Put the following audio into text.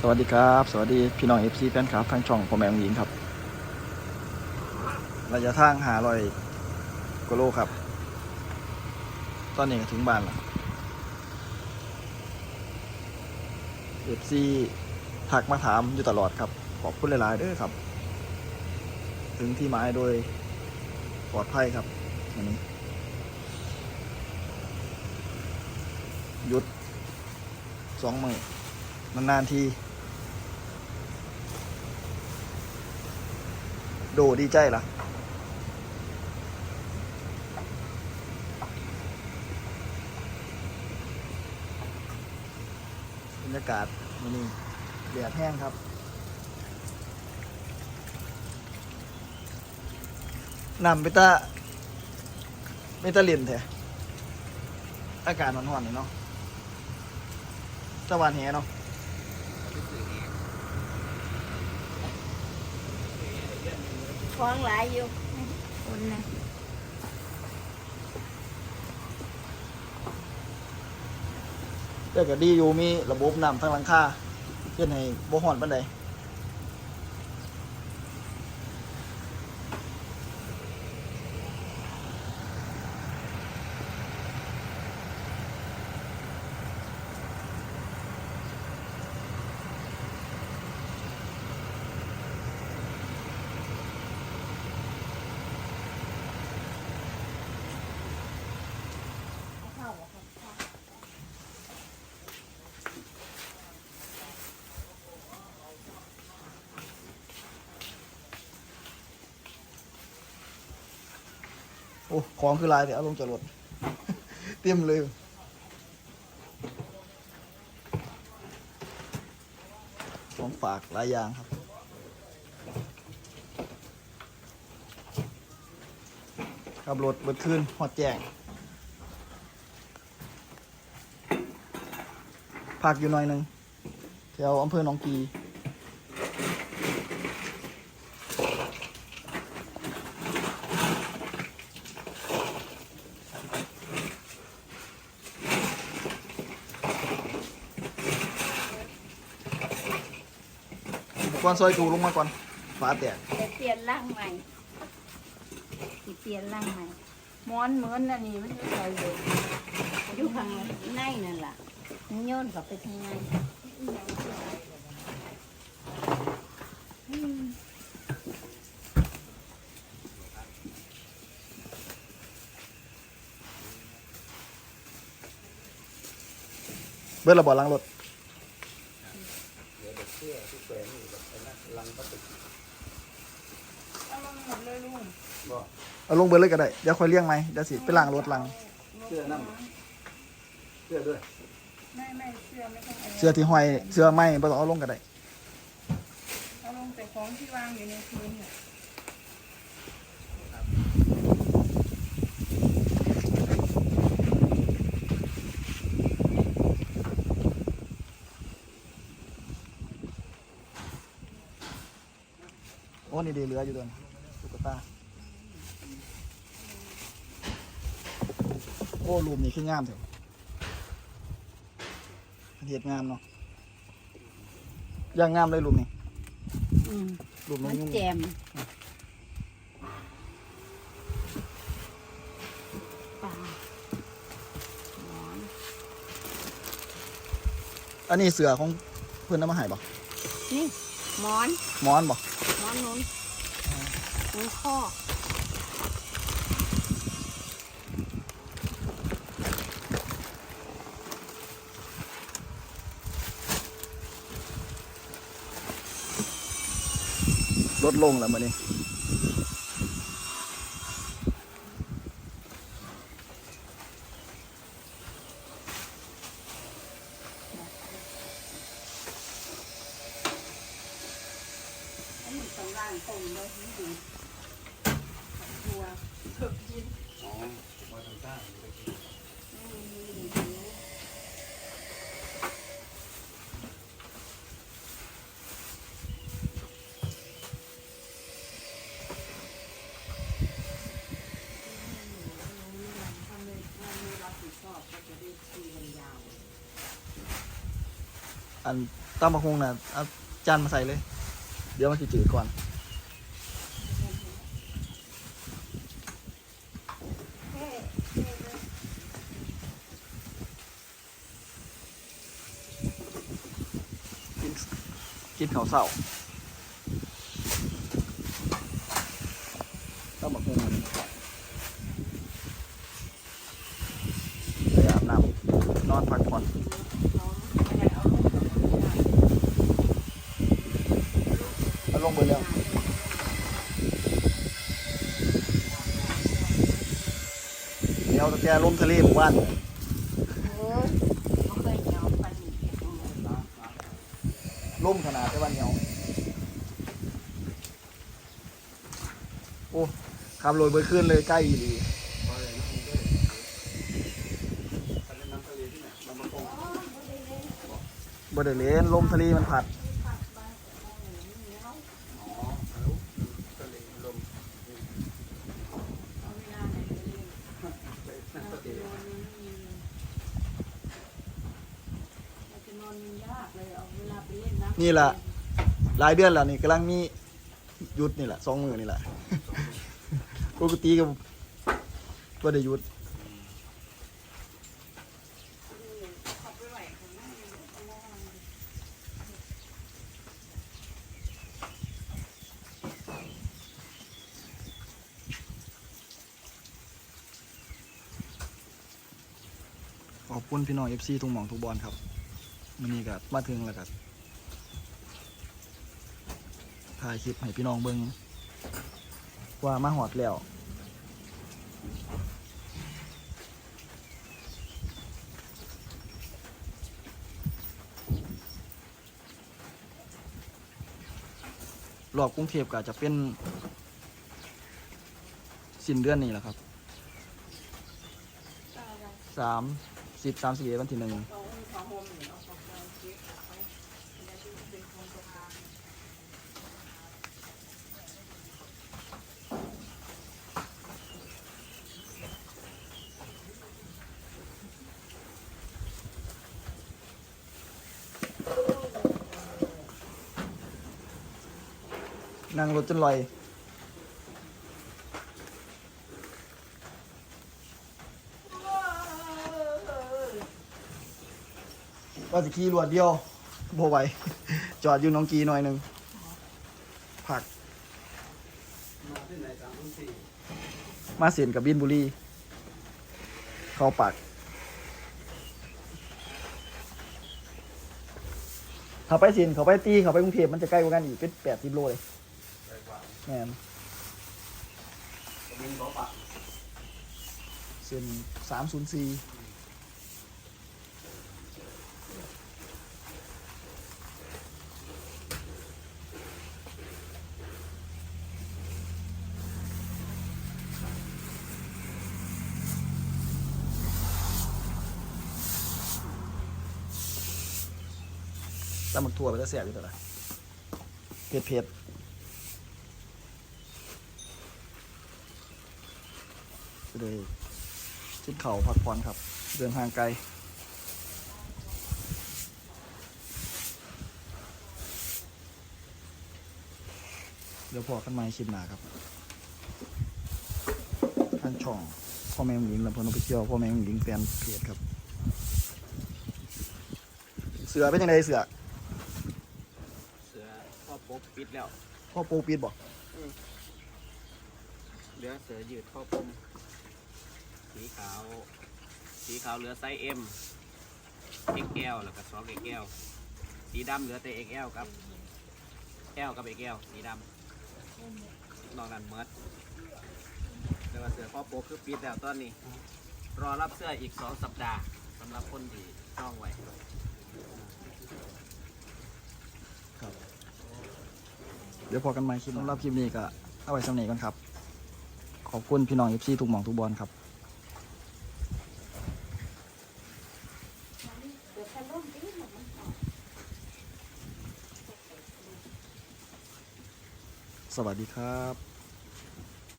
สวัสดีครับ สวัสดีพี่น้องเอฟซีแฟนคลับทางช่องพ่อแม่ของหญิงครับ ระยะทางหาลอยกโลครับ ตอนนี้ก็ถึงบ้านแล้วเอฟซีทักมาถามอยู่ตลอดครับ ขอบคุณหลายๆเด้อครับ ถึงที่หมายโดยปลอดภัยครับวันนี้ยุดสองมือนานๆที ดูดีใจละบรรยากาศวันนี้แดดแห้งครับนำไปตาไปตาเลียนแท้อากาศร้อนๆเนาะสวรรค์แหเนาะ คล้องหลายอยู่คนนะแต่ก็ดีอยู่มีระบบน้ำทั้งหลังคาเพื่อให้บ่ฮ้อนปานใด โอ้ของคือลายแต่เอาลงจากรถเตรียมเลยของฝากหลายอย่างครับขับรถเบิดคืนหอดแจ้งพักอยู่หน่อยหนึ่งแถวอำเภอหนองกี กรณ์ซอยจูลงมาก่อนฝาแตกจะเปลี่ยนร่างใหม่สิเปลี่ยนร่างใหม่หมอนเหมือนอันนี้มันไม่ใช่เลยอยู่ข้างในนั่นล่ะมันโยนกลับไปทางในอืมเบิดระบอล้างรถเอาลงหมดเลย ลุงเอาลงเบิดเลยก็ได้ เดี๋ยวค่อยเลี้ยงไหมเดี๋ยวสิไปล้างรถล้างเสื้อนั่นเสื้อด้วยไม่ไม่เสื้อไม่ต้องเอาเสื้อที่ห้อยเสื้อไหมบ่ต้องเอาลงก็ได้เอาลงแต่ของที่วางอยู่ในพื้นน่ะโอ้นี่ดีเหลืออยู่เด้วยตุ๊กตา โอ้รูมนี่คืองามเถอะเห็ดงามเนาะย่างงามเลยรูมนี่อืมรูมมันี้นยุ่งแจมปลาหมอนอันนี้เสือของเพื่อนน้ำมาใหายบ่นี่หมอนหมอนบ่หมอนนุ้นนุ้นข้อ ลดลงแล้วมันนี้ต้องล่างต้มเลย นี่ดูบัวเถิกกินอ๋อมาทางใต้ออันตำบักฮงน่ะเอาจานมาใส่เลย เดี๋ยวมันจะจืดก่อนกินกินข้าวเศร้าตำบักฮงมันไปอาบน้ำนอนพักผ่อน เอา ลงไปแล้วเดี๋ยวแต่ลมทะเลหมู่บ้านโอ้ยบ่เคยเหนียวปานล่มขนาดแต่วันเหนียวโอ้ขับรถไปขึ้นเลยใกล้อีหลีพอเลยน้ำทะเลทะเลน้ำทะเลที่ไหนลำบากงบ่ได้เล่นลมทะเลมันผัด อ๋อแล้วทะเลลม เอาเวลาไหนไปเล่น น้ำทะเล เราจะนอนมันยากเลยเอาเวลาไปเล่ นน้ำนี่ล่ะหลายเดือนแล้วนี่กำลังมีหยุดนี่แหละสองมือนี่แหละ ปกติก็บ่ได้หยุดขอบคุณพี่น้อง FC ทุกหม่องทุกบอลครับมันนี้ก็มาถึงแล้วครับ ถ่ายคลิปให้พี่น้องเบิ่งว่ามาหอดแล้วรอบกรุงเทพก็จะเป็นสิ้นเดือนนี้แหละครับสามสิบสามสี่วันที่หนึ่งนั่ งรถจนลอยว่าสิขี่รวดเดียวโบไหวจอดอยู่น้องกีหน่อยหนึ่งผัก มาเสียนกับบินบุรีเข้าปักเขาไปเสียนเขาไปตีเขาไปกรุงเทพมันจะใกล้กว่ากันอีกเป็นแปดสิบโลเลย แม่นตรงนี้เขาปักเส้นสามศูนย์สี่ตำหมึกถั่วไปจะเสียบอยู่ตัวละเผ็ดเผ็ด จะได้ชิดเข่าพักผ่อนครับ เดินทางไกลเดี๋ยวพอกันใหม่คลิปหน้าครับทางช่องพ่อแม่หญิงลำเพลินออฟฟิเชียลพ่อแม่หญิงแฟนเพจครับ เสือเป็นยังไงเสือ เสือพ่อปกปิดแล้วพ่อปูปีดบอกเหลือเสือยืดข้อปม สีขาว สีขาวเหลือไซส์ M XL แล้วก็ 2 XL สีดำเหลือแต่ XL ครับ L กับ XL สีดำนอกนั้นเมิดแล้วก็เสือข้อปกคือปิดแล้วตอนนี้ รอรับเสื้ออีก 2 สัปดาห์สำหรับคนที่จ้องไว้เดี๋ยวพอกันใหม่คลิปสำหรับคลิปนี้ก็เอาไว้สำเนีก่อนครับ ขอบคุณพี่น้องเอฟซีทุกหม่องทุกบอลครับ สวัสดีครับ